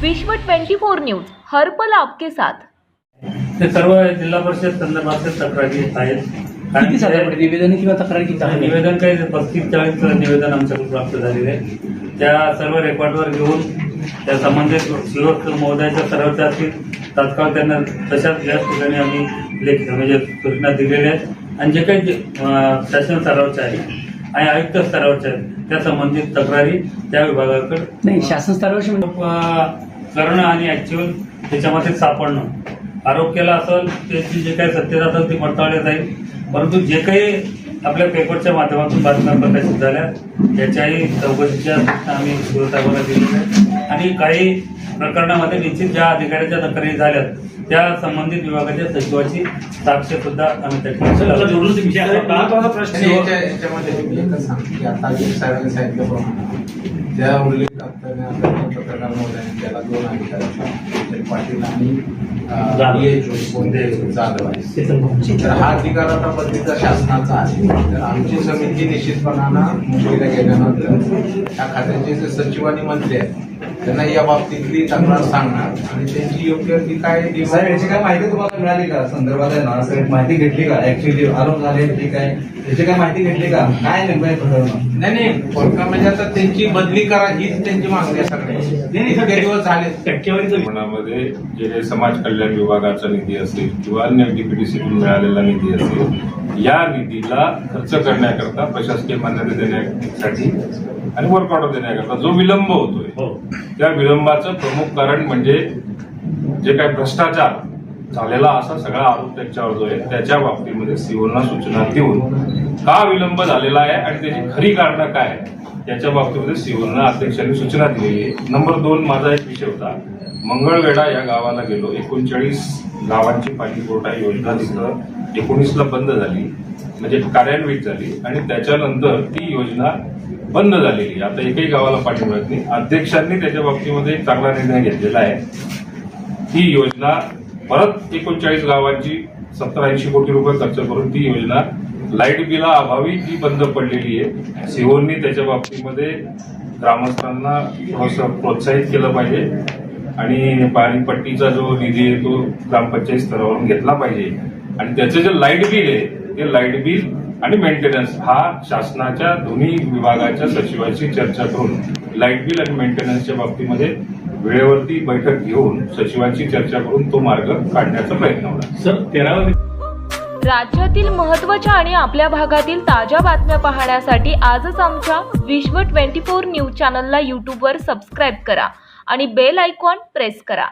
विश्व 24 न्यूज हर्पल आपके साथ. ते सर्व जिल्हा परिषद संदर्भातल्या तक्रारी आहेत. कारण किती झाल्या ते- निवेदन किंवा तक्रार किती झाल्या? निवेदन काही पस्तीस चाळीस निवेदन आमच्याकडे प्राप्त झालेले आहे. त्या सर्व रेकॉर्डवर घेऊन त्या संबंधित शिवक महोदयाच्या सर्वच्यातील तात्काळ त्यांना तशाच याच ठिकाणी आम्ही लेख म्हणजे सूचना दिलेल्या आहेत. आणि जे काही जे, अं, शासन स्तरावरच्या आहेत आणि आयुक्त स्तरावरच्या आहेत त्या संबंधित तक्रारी त्या विभागाकडे नाही शासन स्तरावर म्हणजे अं, करणं आणि ऍक्च्युअल त्याच्यामध्ये सापडणं. आरोप केला असेल त्याची जे काही सत्यता असेल ती पडताळली जाईल परंतु जे काही आपल्या पेपरच्या माध्यमातून बातम्या प्रकाशित झाल्या त्याच्याही चौकशीच्या आम्ही शिवसाहेबांना दिलेल्या आहेत. आणि काही प्रकरणामध्ये निश्चित ज्या अधिकाऱ्याच्या तक्रारी झाल्यात त्या संबंधित विभागाच्या सचिवाची साक्ष सुद्धा आम्ही त्या ठिकाणी लावली. आणि याच्या- याच्यामध्ये मी एकच सांगतो की आता जे साहेबांनी सांगितल्याप्रमाणे त्या उल्लेख दोन एक पाटील आणि कोणते जाधव आहे तर हा अधिकार आता बदलीचा शासनाचा आहे. तर आमची समिती निश्चितपणानं मुंबईला गेल्यानंतर त्या खात्याचे जे सचिव आणि मंत्री आहेत त्यांना या बाबतीतली तक्रार सांगणार. आणि त्यांची योग्य ती काय साहेब याची काय माहिती तुम्हाला मिळाली का? संदर्भात आहे ना साहेब माहिती घेतली का? ऍक्च्युली आरोप झाले ते काय? याची काय माहिती घेतली का? काय नेमकं आहे प्रकरण? नाही नाही कोणता म्हणजे आता त्यांची बदली करा हीच त्यांची मागणी आहे सगळ्यांची दिवस झाले. मनामध्ये जे समाज कल्याण विभागाचा निधी असेल किंवा अन्य डीपीडीसीतून मिळालेला निधी असेल या निधीला खर्च करण्याकरता प्रशासकीय मान्यता देण्यासाठी आणि वर्क ऑर्डर देण्याकरता जो विलंब होतोय त्या विलंबाचं प्रमुख कारण म्हणजे जे काही भ्रष्टाचार झालेला असा सगळा आरोप त्यांच्यावर जो आहे त्याच्या बाबतीमध्ये सीओना सूचना देऊन का विलंब झालेला आहे आणि त्याची खरी कारणं काय याच्या बाबतीमध्ये सीओना अध्यक्षांनी सूचना दिलेली आहे. नंबर दोन माझा एक विषय होता. मंगळवेढा या गावाला गेलो. एकोणचाळीस गावांची पाणी पुरवठा योजना तिथं एकोणीसला बंद झाली. म्हणजे कार्यान्वित झाली. आणि त्याच्यानंतर ती योजना बंद झालेली आता एकही गावाला पाणी मिळत नाही. अध्यक्षांनी त्याच्या बाबतीमध्ये एक चांगला निर्णय घेतलेला आहे. ही योजना परत एकोणचाळीस गावांची सत्तर ऐंशी कोटी रुपये खर्च करून ती योजना लाइट बिला अभावी ती बंद पडलेली आहे. सिओननी त्याच्या बाबतीमध्ये ग्रामस्थांना थोडंसं प्रोत्साहित केलं पाहिजे आणि पाणीपट्टीचा जो निधी आहे तो ग्रामपंचायत स्तरावरून घेतला पाहिजे. आणि त्याचं जे लाइट बिल आहे ते लाइट बिल आणि मेंटेनन्स हा शासनाच्या दोन्ही विभागाच्या सचिवांशी चर्चा करून लाइट बिल आणि मेंटेनन्सच्या बाबतीमध्ये वेळेवरती बैठक घेऊन सचिवांची चर्चा करून तो मार्ग काढण्याचा प्रयत्न होणार. राज्यातील महत्त्वाच्या आणि आपल्या भागातील ताज्या बातम्या पाहण्यासाठी आजच आमच्या विश्व 24 न्यूज चॅनलला यूट्यूबवर सबस्क्राईब करा आणि बेल आयकॉन प्रेस करा.